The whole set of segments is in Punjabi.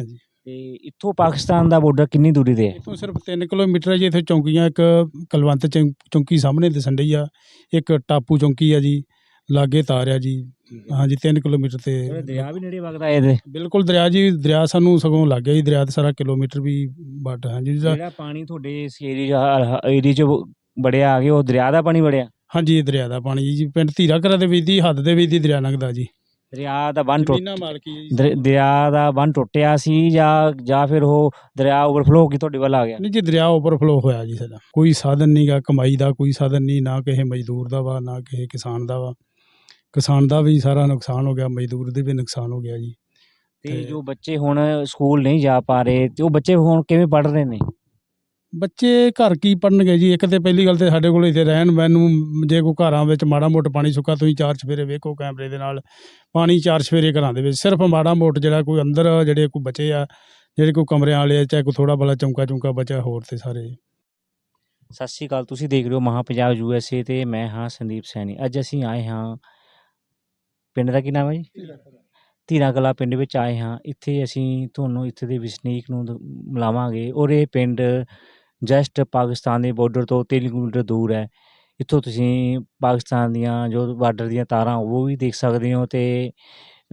ਹਾਂਜੀ। ਤੇ ਇੱਥੋਂ ਪਾਕਿਸਤਾਨ ਦਾ ਬਾਰਡਰ ਕਿੰਨੀ ਦੂਰੀ ਤੇ ਹੈ? ਇਥੋਂ ਸਿਰਫ 3 ਕਿਲੋਮੀਟਰ ਹੈ ਜੀ ਇੱਥੇ ਚੌਂਕੀਆਂ ਇੱਕ ਕਲਵੰਤ ਚੌਂ- ਚੌਂਕੀ ਸਾਹਮਣੇ ਦਿਸਣ ਡਈ ਆ ਇੱਕ ਟਾਪੂ ਚੌਂਕੀ ਆ ਜੀ ਲਾਗੇ ਤਾਰ ਆ ਜੀ। ਹਾਂਜੀ 3 ਕਿਲੋਮੀਟਰ ਤੇ ਦਰਿਆ ਵੀ ਨੇੜੇ ਵਗਦਾ ਇਹਦੇ ਬਿਲਕੁਲ ਦਰਿਆ ਜੀ ਦਰਿਆ ਸਾਨੂੰ ਸਗੋਂ ਲੱਗ ਗਿਆ ਜੀ ਦਰਿਆ ਤੇ ਸਾਰਾ ਕਿਲੋਮੀਟਰ ਵੀ ਵੱਟ ਹਾਂਜੀ ਜਿਹਦਾ- ਜਿਹੜਾ ਪਾਣੀ ਤੁਹਾਡੇ ਇਸ ਏਰੀਆ ਏਰੀਆ ਚ ਬੜਿਆ ਆ ਗਿਆ ਉਹ ਦਰਿਆ ਦਾ ਪਾਣੀ ਬੜਿਆ ਹਾਂਜੀ ਇਹ ਦਰਿਆ ਦਾ ਪਾਣੀ ਜੀ ਪਿੰਡ ਧੀਰਾ ਘਰਾਂ ਦੇ ਵਿੱਚ ਦੀ ਹੱਦ ਦੇ ਵਿੱਚ ਦੀ ਦਰਿਆ ਲੰਘਦਾ ਜੀ। ਦਰਿਆ ਦਾ ਬੰਨ ਟੁੱਟ ਜ਼ਮੀਨਾਂ ਮਾਲਕੀ ਹੈ ਜੀ। ਦਰ- ਦਰਿਆ ਦਾ ਬੰਨ ਟੁੱਟਿਆ ਸੀ ਜਾਂ ਜਾਂ ਫਿਰ ਉਹ ਦਰਿਆ ਓਵਰਫਲੋ ਹੋ ਕੇ ਤੁਹਾਡੇ ਵੱਲ ਆ ਗਿਆ? ਨਹੀਂ ਜੀ ਦਰਿਆ ਓਵਰਫਲੋ ਹੋਇਆ ਜੀ ਸਾਡਾ। ਕੋਈ ਸਾਧਨ ਨਹੀਂਗਾ ਕਮਾਈ ਦਾ ਕੋਈ ਸਾਧਨ ਨਹੀਂ ਨਾ ਕਿਸੇ ਮਜ਼ਦੂਰ ਦਾ ਵਾ ਨਾ ਕਿਸੇ ਕਿਸਾਨ ਦਾ ਵਾ। ਕਿਸਾਨ ਦਾ ਵੀ ਸਾਰਾ ਨੁਕਸਾਨ ਹੋ ਗਿਆ ਮਜ਼ਦੂਰ ਦੇ ਵੀ ਨੁਕਸਾਨ ਹੋ ਗਿਆ ਜੀ। ਤੇ ਤੇ- ਜੋ ਬੱਚੇ ਹੁਣ ਸਕੂਲ ਨਹੀਂ ਜਾ ਪਾ ਰਹੇ ਤੇ ਉਹ ਬੱਚੇ ਹੁਣ ਕਿਵੇਂ ਪੜ ਰਹੇ ਨੇ? ਬੱਚੇ ਘਰ ਕੀ ਪੜਨਗੇ ਜੀ? ਇੱਕ ਤੇ ਪਹਿਲੀ ਗੱਲ ਤੇ ਸਾਡੇ ਕੋਲ ਇੱਥੇ ਰਹਿਣ ਮੈਨੂੰ ਜੇ ਕੋਈ ਘਰਾਂ ਵਿੱਚ ਮਾੜਾ ਮੋਟਾ ਪਾਣੀ ਸੁੱਕਾ, ਤੁਸੀਂ ਚਾਰ ਚਫੇਰੇ ਵੇਖੋ ਕੈਮਰੇ ਦੇ ਨਾਲ, ਪਾਣੀ ਚਾਰ ਚਫੇਰੇ ਘਰਾਂ ਦੇ ਵਿੱਚ, ਸਿਰਫ ਮਾੜਾ ਮੋਟ ਜਿਹੜਾ ਕੋਈ ਅੰਦਰ ਜਿਹੜੇ ਕੋਈ ਬਚੇ ਆ, ਜਿਹੜੇ ਕੋਈ ਕਮਰਿਆਂ ਵਾਲੇ ਆ, ਚਾਹੇ ਕੋਈ ਥੋੜਾ ਬਲਾ ਚੌਂਕਾ ਚੌਂਕਾ ਬਚਿਆ ਹੋਰ ਤੇ ਸਾਰੇ। ਸਤਿ ਸ਼੍ਰੀ ਅਕਾਲ, ਤੁਸੀਂ ਦੇਖ ਰਹੇ ਹੋ ਮਹਾ ਪੰਜਾਬ ਯੂ ਐੱਸ ਏ ਤੇ ਮੈਂ ਹਾਂ ਸੰਦੀਪ ਸੈਣੀ। ਅੱਜ ਅਸੀਂ ਆਏ ਹਾਂ, ਪਿੰਡ ਦਾ ਕੀ ਨਾਮ ਹੈ ਜੀ? ਧੀਰਾ ਕਲਾ ਪਿੰਡ ਵਿੱਚ ਆਏ ਹਾਂ। ਇੱਥੇ ਅਸੀਂ ਤੁਹਾਨੂੰ ਇੱਥੇ ਦੇ ਵਸਨੀਕ ਨੂੰ ਦ- ਮਿਲਾਵਾਂਗੇ ਔਰ ਇਹ ਪਿੰਡ ਜਸਟ ਪਾਕਿਸਤਾਨ ਦੇ ਬਾਰਡਰ ਤੋਂ 3 ਕਿਲੋਮੀਟਰ ਦੂਰ ਹੈ। ਇੱਥੋਂ ਤੁਸੀਂ ਪਾਕਿਸਤਾਨ ਦੀਆਂ ਜੋ ਬਾਰਡਰ ਦੀਆਂ ਤਾਰਾਂ ਉਹ ਵੀ ਦੇਖ ਸਕਦੇ ਹੋ ਤੇ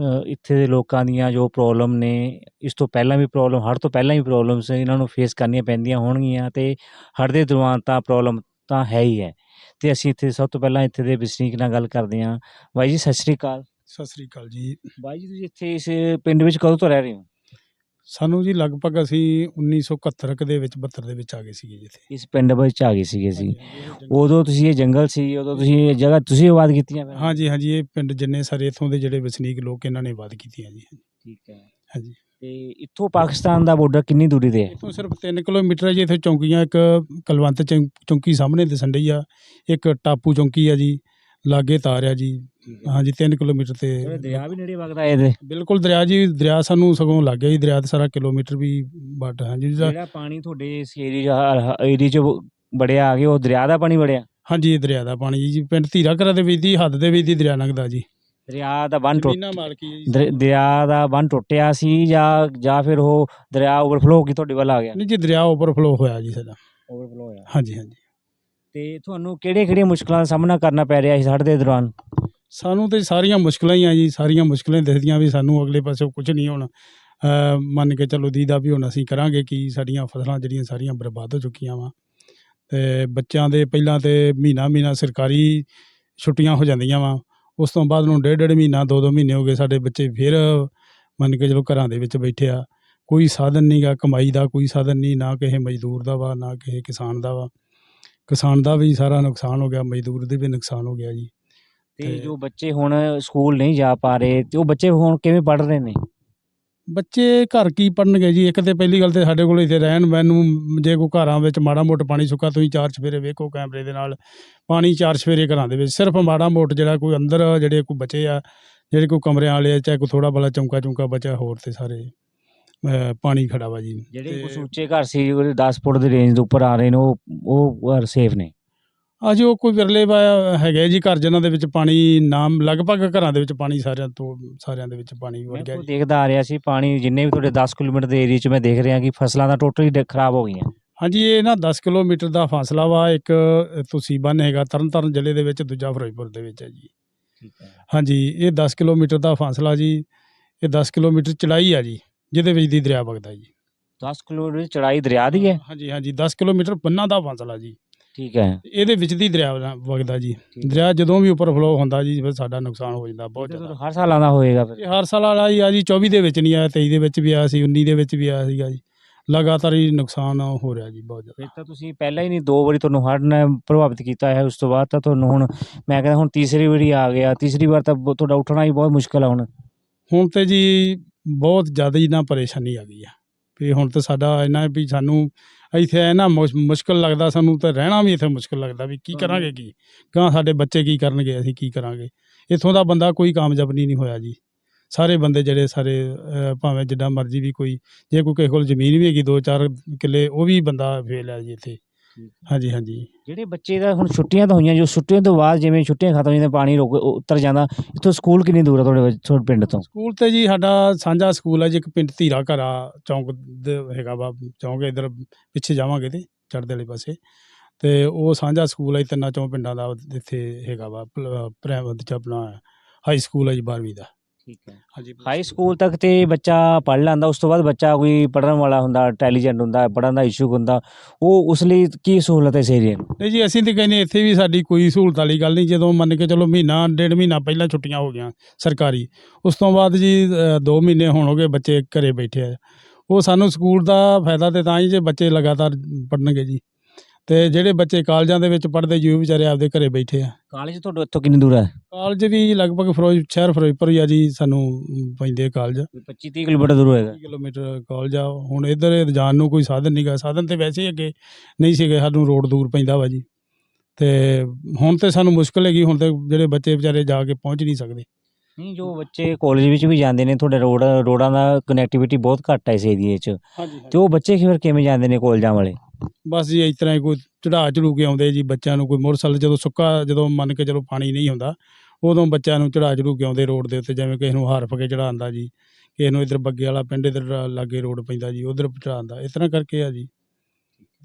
ਅ, ਇੱਥੇ ਦੇ ਲੋਕਾਂ ਦੀਆਂ ਜੋ ਪ੍ਰੋਬਲਮ ਨੇ ਇਸ ਤੋਂ ਪਹਿਲਾਂ ਵੀ ਪ੍ਰੋਬਲਮ ਹੜ੍ਹ ਤੋਂ ਪਹਿਲਾਂ ਵੀ ਪ੍ਰੋਬਲਮਸ ਇਹਨਾਂ ਨੂੰ ਫੇਸ ਕਰਨੀਆਂ ਪੈਂਦੀਆਂ ਹੋਣਗੀਆਂ ਤੇ ਹੜ੍ਹ ਦੇ ਦੌਰਾਨ ਤਾਂ ਪ੍ਰੋਬਲਮ ਤਾਂ ਹੈ ਹੀ ਹੈ। ਤੇ ਅਸੀਂ ਇੱਥੇ ਸਭ ਤੋਂ ਪਹਿਲਾਂ ਇੱਥੇ ਦੇ ਵਸਨੀਕ ਨਾਲ ਗੱਲ ਕਰਦੇ ਹਾਂ। ਬਾਈ ਜੀ ਸਤਿ ਸ਼੍ਰੀ ਅਕਾਲ। ਸਤਿ ਸ੍ਰੀ ਅਕਾਲ ਜੀ। ਬਾਈ ਜੀ ਤੁਸੀਂ ਇੱਥੇ ਇਸ ਪਿੰਡ ਵਿੱਚ ਕਦੋਂ ਤੋਂ ਰਹਿ ਰਹੇ ਹੋ? ਸਾਨੂੰ ਜੀ ਲਗਭਗ ਅਸੀਂ 1971 ਕੁ ਦੇ ਵਿੱਚ 72 ਦੇ ਵਿੱਚ ਆ ਗਏ ਸੀਗੇ ਜਿੱਥੇ। ਇਸ ਪਿੰਡ ਵਿੱਚ ਆ ਗਏ ਸੀਗੇ ਸੀ ਉਦੋਂ ਤੁਸੀਂ ਇਹ ਜੰਗਲ ਸੀ ਉਦੋਂ ਤੁਸੀਂ ਇਹ ਜਗ੍ਹਾ ਤੁਸੀਂ ਆਬਾਦ ਕੀਤੀਆਂ ਫਿਰ? ਹਾਂਜੀ ਹਾਂਜੀ ਇਹ ਪਿੰਡ ਜਿੰਨੇ ਸਾਰੇ ਇਥੋਂ ਦੇ ਜਿਹੜੇ ਵਸਨੀਕ ਲੋਕ ਇਹਨਾਂ ਨੇ ਵਾਦ ਕੀਤੀਆਂ ਜੀ। ਠੀਕ ਹੈ। ਹਾਂਜੀ। ਤੇ ਇੱਥੋਂ ਪਾਕਿਸਤਾਨ ਦਾ ਬਾਰਡਰ ਕਿੰਨੀ ਦੂਰੀ ਤੇ ਹੈ? ਇਥੋਂ ਸਿਰਫ 3 ਕਿਲੋਮੀਟਰ ਹੈ ਜੀ ਇੱਥੇ ਚੌਂਕੀਆਂ ਇੱਕ ਕਲਵੰਤ ਚੌਂ- ਚੌਂਕੀ ਸਾਹਮਣੇ ਦਿਸਣ ਡਈ ਆ ਇੱਕ ਟਾਪੂ ਚੌਂਕੀ ਆ ਜੀ। ਲਾਗੇ ਤਾਰ ਆ ਜੀ ਹਾਂਜੀ 3 ਕਿਲੋਮੀਟਰ ਤੇ ਦਰਿਆ ਵੀ ਨੇੜੇ ਵਗਦਾ ਇਹਦੇ? ਬਿਲਕੁਲ ਦਰਿਆ ਜੀ ਦਰਿਆ ਸਾਨੂੰ ਸਗੋਂ ਲੱਗ ਗਿਆ ਜੀ। ਦਰਿਆ ਤੇ ਸਾਰਾ ਕਿਲੋਮੀਟਰ ਵੀ ਵੱਟ ਹਾਂਜੀ ਜਿਹੜਾ ਪਾਣੀ ਤੁਹਾਡੇ ਇਸ ਏਰੀਆ ਏਰੀਆ ਚ ਬੜਿਆ ਆ ਗਿਆ ਉਹ ਦਰਿਆ ਦਾ ਪਾਣੀ ਬੜਿਆ ਹਾਂਜੀ ਦਰਿਆ ਦਾ ਪਾਣੀ ਜੀ। ਪਿੰਡ ਧੀਰਾ ਘਰਾਂ ਦੇ ਵਿੱਚ ਦੀ ਹੱਦ ਦੇ ਵਿੱਚ ਦੀ ਦਰਿਆ ਲੰਘਦਾ ਜੀ। ਦਰਿਆ ਦਾ ਬੰਨ ਟੁੱਟ ਦਰਿਆ ਦਾ ਬੰਨ ਟੁੱਟਿਆ ਸੀ ਜਾਂ ਜਾਂ ਫਿਰ ਉਹ ਦਰਿਆ ਓਵਰਫਲੋ ਹੋ ਕੇ ਤੁਹਾਡੇ ਵੱਲ ਆ ਗਿਆ? ਨਹੀਂ ਜੀ ਦਰਿਆ ਓਵਰਫਲੋ ਹੋਇਆ ਜੀ ਸਾਡਾ। ਓਵਰਫਲੋ ਹੋਇਆ। ਹਾਂਜੀ ਹਾਂਜੀ। ਤੇ ਤੁਹਾਨੂੰ ਕਿਹੜੇ ਕਿਹੜੀਆਂ ਮੁਸ਼ਕਲਾਂ ਦਾ ਸਾਹਮਣਾ ਕਰਨਾ ਪੈ ਰਿਹਾ ਸੀ ਹੜ੍ਹ ਦੇ ਦੌਰਾਨ? ਸਾਨੂੰ ਤੇ ਸਾਰੀਆਂ ਮੁਸ਼ਕਲਾਂ ਹੀ ਆ ਜੀ ਸਾਰੀਆਂ ਮੁਸ਼ਕਲਾਂ ਹੀ ਦਿਖਦੀਆਂ ਵੀ ਸਾਨੂੰ ਅਗਲੇ ਪਾਸੇ ਕੁਝ ਨਹੀਂ ਹੁਣ। ਅ, ਮੰਨ ਕੇ ਚੱਲੋ ਦੀਦਾ ਵੀ ਹੁਣ ਅਸੀਂ ਕਰਾਂਗੇ ਕੀ ਸਾਡੀਆਂ ਫਸਲਾਂ ਜਿਹੜੀਆਂ ਸਾਰੀਆਂ ਬਰਬਾਦ ਹੋ ਚੁੱਕੀਆਂ ਵਾ। ਤੇ ਬੱਚਿਆਂ ਦੇ ਪਹਿਲਾਂ ਤੇ ਮਹੀਨਾ ਮਹੀਨਾ ਸਰਕਾਰੀ ਛੁੱਟੀਆਂ ਹੋ ਜਾਂਦੀਆਂ ਵਾ। ਉਸ ਤੋਂ ਬਾਅਦ ਨੂੰ ਡੇਢ ਡੇਢ ਮਹੀਨਾ ਦੋ ਦੋ ਮਹੀਨੇ ਹੋ ਗਏ ਸਾਡੇ ਬੱਚੇ ਫਿਰ ਮੰਨ ਕੇ ਚਲੋ ਘਰਾਂ ਦੇ ਵਿੱਚ ਬੈਠੇ ਆ। ਕੋਈ ਸਾਧਨ ਨਹੀਂਗਾ ਕਮਾਈ ਦਾ ਕੋਈ ਸਾਧਨ ਨਹੀਂ ਨਾ ਕਿਸੇ ਮਜ਼ਦੂਰ ਦਾ ਵਾ ਨਾ ਕਿਸੇ ਕਿਸਾਨ ਦਾ ਵਾ। ਕਿਸਾਨ ਦਾ ਵੀ ਸਾਰਾ ਨੁਕਸਾਨ ਹੋ ਗਿਆ ਮਜ਼ਦੂਰ ਦੇ ਵੀ ਨੁਕਸਾਨ ਹੋ ਗਿਆ ਜੀ। ਤੇ ਜੋ ਬੱਚੇ ਹੁਣ ਸਕੂਲ ਨਹੀਂ ਜਾ ਪਾ ਰਹੇ ਤੇ ਉਹ ਬੱਚੇ ਹੁਣ ਕਿਵੇਂ ਪੜ ਰਹੇ ਨੇ? ਬੱਚੇ ਘਰ ਕੀ ਪੜਨਗੇ ਜੀ? ਇੱਕ ਤੇ ਪਹਿਲੀ ਗੱਲ ਤੇ ਸਾਡੇ ਕੋਲ ਇੱਥੇ ਰਹਿਣ ਮੈਨੂੰ ਜੇ ਕੋਈ ਘਰਾਂ ਵਿੱਚ ਮਾੜਾ ਮੋਟਾ ਪਾਣੀ ਸੁੱਕਾ ਤੁਸੀਂ ਚਾਰ ਚਫੇਰੇ ਵੇਖੋ ਕੈਮਰੇ ਦੇ ਨਾਲ ਪਾਣੀ ਚਾਰ ਚਫੇਰੇ ਘਰਾਂ ਦੇ ਵਿੱਚ ਸਿਰਫ ਮਾੜਾ ਮੋਟ ਜਿਹੜਾ ਕੋਈ ਅੰਦਰ ਜਿਹੜੇ ਕੋਈ ਬਚੇ ਆ ਜਿਹੜੇ ਕੋਈ ਕਮਰਿਆਂ ਵਾਲੇ ਆ ਚਾਹੇ ਕੋਈ ਥੋੜਾ ਬਲਾ ਚੌਂਕਾ ਚੌਂਕਾ ਬਚਿਆ ਹੋਰ ਤੇ ਸਾਰੇ। ਪਾਣੀ ਖੜਾ ਵਾ ਜੀ। ਜਿਹੜੇ ਕੁਝ ਉੱਚੇ ਘਰ ਸੀ ਉਹ 10 ਫੁੱਟ ਦੀ ਰੇਂਜ ਦੇ ਉੱਪਰ ਆ ਰਹੇ ਨੇ ਉਹ ਉਹ ਘਰ ਸੇਫ ਨੇ? ਅਜੇ ਉਹ ਕੋਈ ਵਿਰਲੇ ਵਾ ਹੈਗੇ ਜੀ ਘਰ ਜਿਨ੍ਹਾਂ ਦੇ ਵਿੱਚ ਪਾਣੀ ਨਾਮ ਲਗਭਗ ਘਰਾਂ ਦੇ ਵਿੱਚ ਪਾਣੀ ਸਾਰਿਆਂ ਤੋਂ ਸਾਰਿਆਂ ਦੇ ਵਿੱਚ ਪਾਣੀ ਵੜ ਮੈਂ ਗਿਆ ਖੁਦ ਜੀ। ਦੇਖਦਾ ਆ ਰਿਹਾ ਸੀ ਪਾਣੀ ਜਿੰਨੇ ਵੀ ਤੁਹਾਡੇ 10 ਕਿਲੋਮੀਟਰ ਦੇ ਏਰੀਆ 'ਚ ਮੈਂ ਦੇਖ ਰਿਹਾ ਕਿ ਫਸਲਾਂ ਤਾਂ ਟੋਟਲੀ ਖਰਾਬ ਹੋ ਗਈਆਂ। ਹਾਂਜੀ ਇਹ ਨਾ 10 ਕਿਲੋਮੀਟਰ ਦਾ ਫਾਸਲਾ ਵਾ ਇੱਕ ਤੁਸੀਂ ਬੰਨ ਹੈਗਾ ਤਰਨਤਾਰਨ ਜ਼ਿਲ੍ਹੇ ਦੇ ਵਿੱਚ ਦੂਜਾ ਫਿਰੋਜ਼ਪੁਰ ਦੇ ਵਿੱਚ ਹੈ ਜੀ। ਠੀਕ ਹੈ। ਹਾਂਜੀ ਇਹ 10 ਕਿਲੋਮੀਟਰ ਦਾ ਫਾਸਲਾ ਜੀ ਇਹ 10 ਕਿਲੋਮੀਟਰ ਚੜਾਈ ਆ ਜੀ। ਜਿਹਦੇ ਵਿੱਚ ਦੀ ਦਰਿਆ ਵਗਦਾ ਜੀ। 10 ਕਿਲੋਮੀਟਰ ਦੀ ਚੜਾਈ ਦਰਿਆ ਦੀ ਹੈ? ਹਾਂਜੀ ਹਾਂਜੀ 10 ਕਿਲੋਮੀਟਰ ਬੰਨਾਂ ਦਾ ਫਾਸਲਾ ਜੀ। ਠੀਕ ਹੈ। ਇਹਦੇ ਵਿੱਚ ਦੀ ਦਰਿਆ ਵਗ- ਵਗਦਾ ਜੀ। ਦਰਿਆ ਜਦੋਂ ਵੀ ਉੱਪਰ ਫਲੋ ਹੁੰਦਾ ਜੀ ਫਿਰ ਸਾਡਾ ਨੁਕਸਾਨ ਹੋ ਜਾਂਦਾ ਬਹੁਤ ਜ਼ਿਆਦਾ। ਹਰ ਸਾਲ ਆਉਂਦਾ ਹੋਏਗਾ ਫਿਰ। ਇਹ ਹਰ ਸਾਲ ਵਾਲਾ ਹੀ ਆ ਜੀ 24 ਦੇ ਵਿੱਚ ਨਹੀਂ ਆਇਆ 23 ਦੇ ਵਿੱਚ ਵੀ ਆਇਆ ਸੀ 19 ਦੇ ਵਿੱਚ ਵੀ ਆਇਆ ਸੀਗਾ ਜੀ। ਲਗਾਤਾਰ ਹੀ ਨੁਕਸਾਨ ਹੋ ਰਿਹਾ ਜੀ ਬਹੁਤ ਜ਼ਿਆਦਾ। ਫਿਰ ਤਾਂ ਤੁਸੀਂ ਪਹਿਲਾਂ ਹੀ ਨਹੀਂ ਦੋ ਵਾਰੀ ਤੁਹਾਨੂੰ ਹੜ੍ਹ ਨੇ ਪ੍ਰਭਾਵਿਤ ਕੀਤਾ ਹੈ ਉਸ ਤੋਂ ਬਾਅਦ ਤਾਂ ਤੁਹਾਨੂੰ ਹੁਣ ਮੈਂ ਕਹਿੰਦਾ ਹੁਣ ਤੀਸਰੀ ਵਾਰੀ ਆ ਗਿਆ ਤੀਸਰੀ ਵਾਰ ਤਾਂ ਬ- ਤੁਹਾਡਾ ਉੱਠਣਾ ਹੀ ਬਹੁਤ ਮੁਸ਼ਕਲ ਆ ਹੁਣ। ਹੁਣ ਤੇ ਜੀ ਬਹੁਤ ਜ਼ਿਆਦਾ ਹੀ ਨਾ ਪਰੇਸ਼ਾਨੀ ਆ ਗਈ ਆ। ਵੀ ਹੁਣ ਤੇ ਸਾਡਾ ਇੰਨਾ ਵੀ ਸਾਨੂੰ ਇੱਥੇ ਇੰਨਾ ਮੁਸ਼- ਮੁਸ਼ਕਲ ਲੱਗਦਾ ਸਾਨੂੰ ਤੇ ਰਹਿਣਾ ਵੀ ਇੱਥੇ ਮੁਸ਼ਕਲ ਲੱਗਦਾ ਵੀ ਕੀ ਕਰਾਂਗੇ ਕੀ? ਗਾਂ ਸਾਡੇ ਬੱਚੇ ਕੀ ਕਰਨਗੇ ਅਸੀਂ ਕੀ ਕਰਾਂਗੇ? ਇੱਥੋਂ ਦਾ ਬੰਦਾ ਕੋਈ ਕਾਮਯਾਬ ਨਹੀਂ ਨਹੀਂ ਹੋਇਆ ਜੀ। ਸਾਰੇ ਬੰਦੇ ਜਿਹੜੇ ਸਾਰੇ ਅਹ, ਭਾਵੇਂ ਜਿੱਦਾਂ ਮਰਜ਼ੀ ਵੀ ਕੋਈ ਜੇ ਕੋਈ ਕਿਸੇ ਕੋਲ ਜ਼ਮੀਨ ਵੀ ਹੈਗੀ ਦੋ ਚਾਰ ਕਿੱਲੇ ਉਹ ਵੀ ਬੰਦਾ ਫੇਲ ਆ ਜੀ ਇੱਥੇ। ਹਾਂਜੀ ਹਾਂਜੀ। ਜਿਹੜੇ ਬੱਚੇ ਦਾ ਹੁਣ ਛੁੱਟੀਆਂ ਤਾਂ ਹੋਈਆਂ ਜੋ ਛੁੱਟੀਆਂ ਤੋਂ ਬਾਅਦ ਜਿਵੇਂ ਛੁੱਟੀਆਂ ਖਤਮ ਹੋ ਜਾਂਦੀਆਂ ਪਾਣੀ ਰੁਕ ਉਤਰ ਜਾਂਦਾ ਇੱਥੋਂ ਸਕੂਲ ਕਿੰਨੀ ਦੂਰ ਆ ਤੁਹਾਡੇ ਤੁਹਾਡੇ ਪਿੰਡ ਤੋਂ? ਸਕੂਲ ਤੇ ਜੀ ਸਾਡਾ ਸਾਂਝਾ ਸਕੂਲ ਹੈ ਜੀ ਇੱਕ ਪਿੰਡ ਧੀਰਾ ਘਰਾ ਚੌਂਕ ਦੇ ਹੈਗਾ ਵਾ ਚੌਂਕ ਇਧਰ ਪਿੱਛੇ ਜਾਵਾਂਗੇ ਤੇ ਚੜ੍ਹਦੇ ਵਾਲੇ ਪਾਸੇ। ਤੇ ਉਹ ਸਾਂਝਾ ਸਕੂਲ ਹੈ ਤਿੰਨਾਂ ਚੌਂ ਪਿੰਡਾਂ ਦਾ ਇੱਥੇ ਹੈਗਾ ਵਾ ਪ੍ਰਾਇਮਰੀ ਚ ਆਪਣਾ ਹਾਈ ਸਕੂਲ ਹੈ ਜੀ 12ਵੀਂ ਦਾ। ਠੀਕ ਹੈ। ਹਾਂਜੀ ਹਾਈ ਸਕੂਲ ਤੱਕ ਤੇ ਬੱਚਾ ਪੜ੍ਹ ਲੈਂਦਾ ਉਸ ਤੋਂ ਬਾਅਦ ਬੱਚਾ ਕੋਈ ਪੜ੍ਹਨ ਵਾਲਾ ਹੁੰਦਾ ਇੰਟੈਲੀਜੈਂਟ ਹੁੰਦਾ ਪੜ੍ਹਨ ਦਾ ਇਸ਼ੂ ਹੁੰਦਾ ਉਹ ਉਸ ਲਈ ਕੀ ਸਹੂਲਤ ਹੈ ਏਰੀਏ ਨੂੰ? ਨਹੀਂ ਜੀ ਅਸੀਂ ਤੇ ਕਹਿੰਦੇ ਇੱਥੇ ਵੀ ਸਾਡੀ ਕੋਈ ਸਹੂਲਤ ਵਾਲੀ ਗੱਲ ਨਹੀਂ ਜਦੋਂ ਮੰਨ ਕੇ ਚਲੋ ਮਹੀਨਾ ਡੇਢ ਮਹੀਨਾ ਪਹਿਲਾਂ ਛੁੱਟੀਆਂ ਹੋ ਗਈਆਂ ਸਰਕਾਰੀ ਉਸ ਤੋਂ ਬਾਅਦ ਜੀ 2 ਮਹੀਨੇ ਹੁਣ ਹੋ ਗਏ ਬੱਚੇ ਘਰੇ ਬੈਠੇ ਆ। ਉਹ ਸਾਨੂੰ ਸਕੂਲ ਦਾ ਫਾਇਦਾ ਤੇ ਤਾਂ ਹੀ ਜੇ ਬੱਚੇ ਲਗਾਤਾਰ ਪੜਨਗੇ ਜੀ। ਤੇ ਜਿਹੜੇ ਬੱਚੇ ਕਾਲਜਾਂ ਦੇ ਵਿੱਚ ਪੜ੍ਹਦੇ ਜੀ ਉਹ ਵਿਚਾਰੇ ਆਪਦੇ ਘਰੇ ਬੈਠੇ ਆ। ਕਾਲਜ ਤੁਹਾਡੇ ਇੱਥੋਂ ਕਿੰਨੀ ਦੂਰ ਹੈ? ਕਾਲਜ ਵੀ ਲਗਭਗ ਫਿਰੋਜ਼ ਸ਼ਹਿਰ ਫਿਰੋਜ਼ਪੁਰ ਹੀ ਆ ਜੀ ਸਾਨੂੰ ਪੈਂਦੇ ਆ ਕਾਲਜ। 25 30 ਕਿਲੋਮੀਟਰ ਦੂਰ ਹੋਏਗਾ। 30 ਕਿਲੋਮੀਟਰ ਕਾਲਜ ਆ। ਹੁਣ ਇੱਧਰ ਜਾਣ ਨੂੰ ਕੋਈ ਸਾਧਨ ਨਹੀਂਗਾ ਸਾਧਨ ਤੇ ਵੈਸੇ ਹੀ ਅੱਗੇ ਨਹੀਂ ਸੀਗੇ ਸਾਨੂੰ ਰੋਡ ਦੂਰ ਪੈਂਦਾ ਵਾ ਜੀ। ਤੇ ਹੁਣ ਤੇ ਸਾਨੂੰ ਮੁਸ਼ਕਲ ਹੈਗੀ ਹੁਣ ਤੇ ਜਿਹੜੇ ਬੱਚੇ ਵਿਚਾਰੇ ਜਾ ਕੇ ਪਹੁੰਚ ਨਹੀਂ ਸਕਦੇ। ਨਹੀਂ ਜੋ ਬੱਚੇ ਕਾਲਜ ਵਿੱਚ ਵੀ ਜਾਂਦੇ ਨੇ ਤੁਹਾਡੇ ਰੋਡ ਰੋਡਾਂ ਦਾ ਕਨੈਕਟੀਵਿਟੀ ਬਹੁਤ ਘੱਟ ਹੈ ਇਸ ਏਰੀਏ 'ਚ। ਹਾਂਜੀ ਤੇ ਉਹ ਬੱਚੇ ਫਿਰ ਕਿਵੇਂ ਜਾਂਦੇ ਨੇ ਕਾਲਜਾਂ ਵਾਲੇ? ਬਸ ਜੀ ਇਸ ਤਰ੍ਹਾਂ ਹੀ ਕੋਈ ਚੜਾ ਚੜੂ ਕੇ ਆਉਂਦੇ ਜੀ ਬੱਚਿਆਂ ਨੂੰ ਕੋਈ ਮੋਟਰਸਾਈਕਲ ਜਦੋਂ ਸੁੱਕਾ ਜਦੋਂ ਮੰਨ ਕੇ ਚਲੋ ਪਾਣੀ ਨਹੀਂ ਹੁੰਦਾ ਉਦੋਂ ਬੱਚਿਆਂ ਨੂੰ ਚੜਾ ਚੜੂ ਕੇ ਆਉਂਦੇ ਰੋਡ ਦੇ ਉੱਤੇ ਜਿਵੇਂ ਕਿਸੇ ਨੂੰ ਹਾਰਫ ਕੇ ਚੜਾਉਂਦਾ ਜੀ ਕਿਸੇ ਨੂੰ ਇਧਰ ਬੱਗੇ ਵਾਲਾ ਪਿੰਡ ਇਧਰ ਲਾਗੇ ਰੋਡ ਪੈਂਦਾ ਜੀ ਉਧਰ ਚੜਾਉਂਦਾ ਇਸ ਤਰ੍ਹਾਂ ਕਰਕੇ ਆ ਜੀ।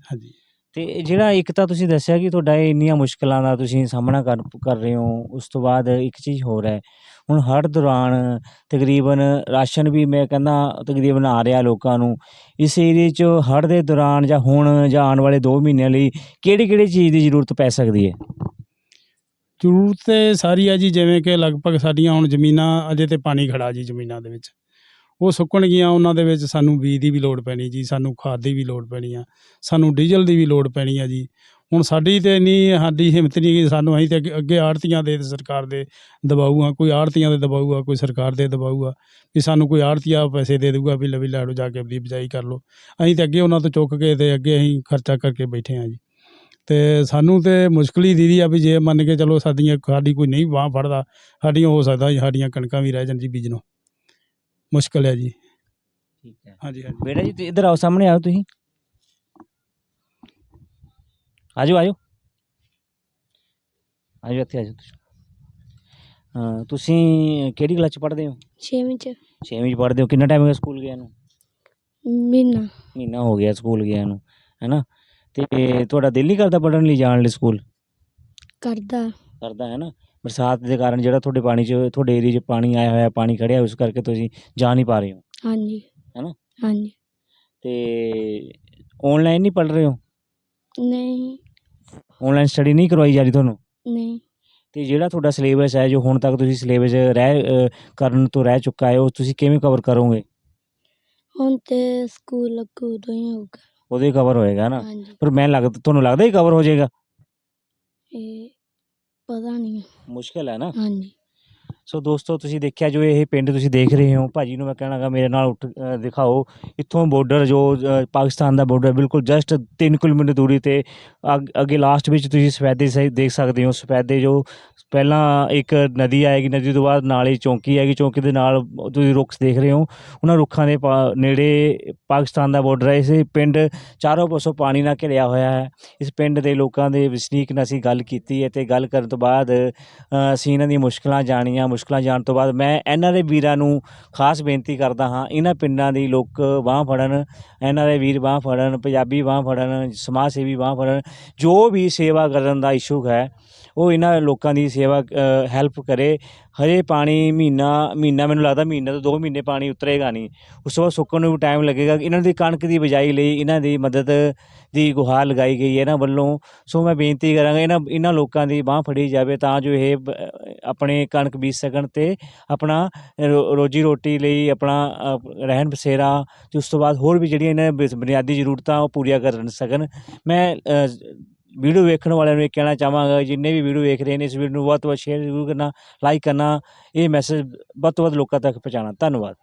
ਹਾਂਜੀ। ਅਤੇ ਜਿਹੜਾ ਇੱਕ ਤਾਂ ਤੁਸੀਂ ਦੱਸਿਆ ਕਿ ਤੁਹਾਡਾ ਇਹ ਇੰਨੀਆਂ ਮੁਸ਼ਕਲਾਂ ਦਾ ਤੁਸੀਂ ਸਾਹਮਣਾ ਕਰ ਕਰ ਰਹੇ ਹੋ, ਉਸ ਤੋਂ ਬਾਅਦ ਇੱਕ ਚੀਜ਼ ਹੋਰ ਹੈ। ਹੁਣ ਹੜ੍ਹ ਦੌਰਾਨ ਤਕਰੀਬਨ ਰਾਸ਼ਨ ਵੀ ਮੈਂ ਕਹਿੰਦਾ ਤਕਰੀਬਨ ਆ ਰਿਹਾ ਲੋਕਾਂ ਨੂੰ। ਇਸ ਏਰੀਏ 'ਚ ਹੜ੍ਹ ਦੇ ਦੌਰਾਨ ਜਾਂ ਹੁਣ ਜਾਂ ਆਉਣ ਵਾਲੇ ਦੋ ਮਹੀਨਿਆਂ ਲਈ ਕਿਹੜੀ ਕਿਹੜੀ ਚੀਜ਼ ਦੀ ਜ਼ਰੂਰਤ ਪੈ ਸਕਦੀ ਹੈ? ਜ਼ਰੂਰਤ ਤੇ ਸਾਰੀ ਆ ਜੀ, ਜਿਵੇਂ ਕਿ ਲਗਭਗ ਸਾਡੀਆਂ ਹੁਣ ਜ਼ਮੀਨਾਂ ਅਜੇ ਤੇ ਪਾਣੀ ਖੜਾ ਜੀ ਜ਼ਮੀਨਾਂ ਦੇ ਵਿੱਚ। ਉਹ ਸੁੱਕਣਗੀਆਂ ਉਹਨਾਂ ਦੇ ਵਿੱਚ ਸਾਨੂੰ ਬੀਜ ਦੀ ਵੀ ਲੋੜ ਪੈਣੀ ਜੀ, ਸਾਨੂੰ ਖਾਦ ਦੀ ਵੀ ਲੋੜ ਪੈਣੀ ਆ, ਸਾਨੂੰ ਡੀਜ਼ਲ ਦੀ ਵੀ ਲੋੜ ਪੈਣੀ ਆ ਜੀ। ਹੁਣ ਸਾਡੀ ਤੇ ਨਹੀਂ ਸਾਡੀ ਹਿੰਮਤ ਨਹੀਂ ਕਿ ਸਾਨੂੰ ਅਸੀਂ ਤੇ ਅੱਗੇ- ਅੱਗੇ ਆੜਤੀਆਂ ਦੇ ਸਰਕਾਰ ਦੇ ਦਬਾਊ ਆ ਕੋਈ ਆੜਤੀਆਂ ਦੇ ਦਬਾਊ ਆ ਕੋਈ ਸਰਕਾਰ ਦੇ ਦਬਾਊ ਆ ਵੀ ਸਾਨੂੰ ਕੋਈ ਆੜਤੀਆ ਪੈਸੇ ਦੇ ਦੇਊਗਾ ਵੀ ਲਵੀ ਲਾੜੋ ਜਾ ਕੇ ਆਪਣੀ ਬਿਜਾਈ ਕਰ ਲਓ। ਅਸੀਂ ਤੇ ਅੱਗੇ ਉਹਨਾਂ ਤੋਂ ਚੁੱਕ ਕੇ ਤੇ ਅੱਗੇ ਅਸੀਂ ਖਰਚਾ ਕਰਕੇ ਬੈਠੇ ਆ ਜੀ। ਤੇ ਸਾਨੂੰ ਤੇ ਮੁਸ਼ਕਲ ਹੀ ਦੀਦੀ ਆ ਵੀ ਜੇ ਮੰਨ ਕੇ ਚਲੋ ਸਾਡੀਆਂ, ਸਾਡੀ ਕੋਈ ਨਹੀਂ ਬਾਹ ਫੜਦਾ, ਸਾਡੀਆਂ ਹੋ ਸਕਦਾ ਜੀ ਸਾਡੀਆਂ ਕਣਕਾਂ ਵੀ ਰਹਿ ਜਾਣ ਜੀ ਬੀਜਣੋਂ। ਮੁਸ਼ਕਲ ਹੈ ਜੀ ਠੀਕ ਹੈ ਹਾਂਜੀ ਹਾਂਜੀ ਬੇਟਾ ਜੀ ਤੇ ਇੱਧਰ ਆਓ ਸਾਹਮਣੇ ਆਓ ਤੁਸੀਂ ਆਜੋ ਆਜੋ ਆਜੋ ਇੱਥੇ ਆਜੋ ਤੁਸੀਂ ਹਾਂ ਤੁਸੀਂ ਕਿਹੜੀ ਕਲਾਸ ਚ ਪੜ੍ਹਦੇ ਹੋ ਛੇਵੀਂ ਚ 6ਵੀਂ ਚ ਪੜ੍ਹਦੇ ਹੋ ਕਿੰਨਾ ਟਾਈਮ ਹੋ ਗਿਆ ਸਕੂਲ ਗਿਆ ਨੂੰ ਮਹੀਨਾ ਮਹੀਨਾ ਹੋ ਗਿਆ ਸਕੂਲ ਗਿਆ ਨੂੰ ਹੈਨਾ ਤੇ ਤੁਹਾਡਾ ਦਿਲ ਨਹੀਂ ਕਰਦਾ ਪੜ੍ਹਨ ਲਈ ਜਾਣ ਲਈ ਸਕੂਲ ਕਰਦਾ ਕਰਦਾ ਹੈ ਨਾ ਬਰਸਾਤ ਦੇ ਕਾਰਨ ਜਿਹੜਾ ਤੁਹਾਡੇ ਪਾਣੀ 'ਚ ਤੁਹਾਡੇ ਏਰੀਆ 'ਚ ਪਾਣੀ ਆਇਆ ਹੋਇਆ ਪਾਣੀ ਖੜਿਆ ਉਸ ਕਰਕੇ ਤੁਸੀਂ ਜਾ ਨਹੀਂ ਪਾ ਰਹੇ ਹੋ। ਹਾਂਜੀ। ਹੈਨਾ? ਹਾਂਜੀ। ਤੇ ਆਨਲਾਈਨ ਨਹੀਂ ਪੜ੍ਹ ਰਹੇ ਹੋ? ਨਹੀਂ। ਆਨਲਾਈਨ ਸਟੱਡੀ ਨਹੀਂ ਕਰਵਾਈ ਜਾ ਰਹੀ ਤੁਹਾਨੂੰ? ਨਹੀਂ। ਤੇ ਜਿਹੜਾ ਤੁਹਾਡਾ ਸਿਲੇਬਸ ਹੈ ਜੋ ਹੁਣ ਤੱਕ ਤੁਸੀਂ ਸਿਲੇਬਸ ਰਹਿ ਅ, ਕਰਨ ਤੋਂ ਰਹਿ ਚੁੱਕਾ ਹੈ ਉਹ ਤੁਸੀਂ ਕਿਵੇਂ ਕਵਰ ਕਰੋਗੇ? ਹੁਣ ਤੇ ਸਕੂਲ ਲੱਗੂ ਉਦੋਂ ਹੀ ਹੋਊਗਾ। ਉਹਦੇ ਕਵਰ ਹੋਏਗਾ ਨਾ? ਹਾਂਜੀ। ਪਰ ਮੈਂ ਲੱਗਦਾ ਤੁਹਾਨੂੰ ਲੱਗਦਾ ਹੀ ਕਵਰ ਹੋ ਜਾਏਗਾ? ਇਹ ਪਤਾ ਨਹੀਂ। ਮੁਸ਼ਕਲ ਹੈ ਨਾ? ਹਾਂਜੀ। ਸੋ ਦੋਸਤੋ ਤੁਸੀਂ ਦੇਖਿਆ ਜੋ ਇਹ ਪਿੰਡ ਤੁਸੀਂ ਦੇਖ ਰਹੇ ਹੋ ਭਾਜੀ ਨੂੰ ਮੈਂ ਕਹਿਣਾਗਾ ਮੇਰੇ ਨਾਲ ਉੱਠ ਅ, ਦਿਖਾਓ। ਇੱਥੋਂ ਬਾਰਡਰ ਜੋ ਅ, ਪਾਕਿਸਤਾਨ ਦਾ ਬਾਰਡਰ ਬਿਲਕੁਲ ਜਸਟ 3 ਕਿਲੋਮੀਟਰ ਦੂਰੀ ਤੇ। ਅੱਗ- ਅੱਗੇ ਲਾਸਟ ਵਿੱਚ ਤੁਸੀਂ ਸਫੈਦੇ ਸਹੀ ਦੇਖ ਸਕਦੇ ਹੋ ਸਫੈਦੇ ਜੋ ਪਹਿਲਾਂ ਇੱਕ ਨਦੀ ਆਏਗੀ ਨਦੀ ਤੋਂ ਬਾਅਦ ਨਾਲ ਹੀ ਚੌਂਕੀ ਆਏਗੀ ਚੌਂਕੀ ਦੇ ਨਾਲ ਤੁਸੀਂ ਰੁੱਖ ਦੇਖ ਰਹੇ ਹੋ। ਉਹਨਾਂ ਰੁੱਖਾਂ ਦੇ ਪਾ- ਨੇੜੇ ਪਾਕਿਸਤਾਨ ਦਾ ਬਾਰਡਰ ਹੈ ਇਸ ਪਿੰਡ ਚਾਰੋਂ ਪਾਸੋਂ ਪਾਣੀ ਨਾਲ ਘਿਰਿਆ ਹੋਇਆ ਹੈ। ਇਸ ਪਿੰਡ ਦੇ ਲੋਕਾਂ ਦੇ ਵਸਨੀਕ ਨਾਲ ਅਸੀਂ ਗੱਲ ਕੀਤੀ ਹੈ ਤੇ ਗੱਲ ਕਰਨ ਤੋਂ ਬਾਅਦ ਅ, ਅਸੀਂ ਇਹਨਾਂ ਦੀਆਂ ਮੁਸ਼ਕਲਾਂ ਜਾਣੀਆਂ ਮੁਸ਼ਕਲਾਂ ਜਾਣ ਤੋਂ ਬਾਅਦ ਮੈਂ ਇਹਨਾਂ ਦੇ ਵੀਰਾਂ ਨੂੰ ਖਾਸ ਬੇਨਤੀ ਕਰਦਾ ਹਾਂ, ਇਹਨਾਂ ਪਿੰਡਾਂ ਦੀ ਲੋਕ ਬਾਂਹ ਫੜਨ, ਇਹਨਾਂ ਦੇ ਵੀਰ ਬਾਂਹ ਫੜਨ, ਪੰਜਾਬੀ ਬਾਂਹ ਫੜਨ, ਸਮਾਜ ਸੇਵੀ ਬਾਂਹ ਫੜਨ, ਜੋ ਵੀ ਸੇਵਾ ਕਰਨ ਦਾ ਇਸ਼ੂਕ ਹੈ ਉਹ ਇਹਨਾਂ ਲੋਕਾਂ ਦੀ ਸੇਵਾ ਹੈਲਪ ਕਰੇ। ਹਜੇ ਪਾਣੀ ਮਹੀਨਾ ਮਹੀਨਾ ਮੈਨੂੰ ਲੱਗਦਾ ਮਹੀਨਾ ਤੋਂ ਦੋ ਮਹੀਨੇ ਪਾਣੀ ਉਤਰੇਗਾ ਨਹੀਂ। ਉਸ ਤੋਂ ਬਾਅਦ ਸੁੱਕਣ ਨੂੰ ਵੀ ਟਾਈਮ ਲੱਗੇਗਾ। ਇਹਨਾਂ ਦੀ ਕਣਕ ਦੀ ਬਿਜਾਈ ਲਈ ਇਹਨਾਂ ਦੀ ਮਦਦ ਦੀ ਗੁਹਾਰ ਲਗਾਈ ਗਈ ਹੈ ਇਹਨਾਂ ਵੱਲੋਂ। ਸੋ ਮੈਂ ਬੇਨਤੀ ਕਰਾਂਗਾ ਇਹਨਾਂ ਇਹਨਾਂ ਲੋਕਾਂ ਦੀ ਬਾਹ ਫੜੀ ਜਾਵੇ ਤਾਂ ਜੋ ਇਹ ਬ- ਆਪਣੇ ਕਣਕ ਬੀਜ ਸਕਣ ਤੇ ਆਪਣਾ ਰੋ- ਰੋਜੀ ਰੋਟੀ ਲਈ ਆਪਣਾ ਰਹਿਣ ਬਸੇਰਾ ਤੇ ਉਸ ਤੋਂ ਬਾਅਦ ਹੋਰ ਵੀ ਜਿਹੜੀਆਂ ਇਹਨਾਂ ਬੁਨਿਆਦੀ ਜ਼ਰੂਰਤਾਂ ਉਹ ਪੂਰੀਆਂ ਕਰ ਸਕਣ। ਮੈਂ ਵੀਡੀਓ ਵੇਖਣ ਵਾਲਿਆਂ ਨੂੰ ਇਹ ਕਹਿਣਾ ਚਾਹਾਂਗਾ, ਜਿੰਨੇ ਵੀ ਵੀਡੀਓ ਵੇਖ ਰਹੇ ਨੇ ਇਸ ਵੀਡੀਓ ਨੂੰ ਵੱਧ ਤੋਂ ਵੱਧ ਸ਼ੇਅਰ ਜ਼ਰੂਰ ਕਰਨਾ ਲਾਈਕ ਕਰਨਾ, ਇਹ ਮੈਸੇਜ ਵੱਧ ਤੋਂ ਵੱਧ ਲੋਕਾਂ ਤੱਕ ਪਹੁੰਚਾਉਣਾ। ਧੰਨਵਾਦ।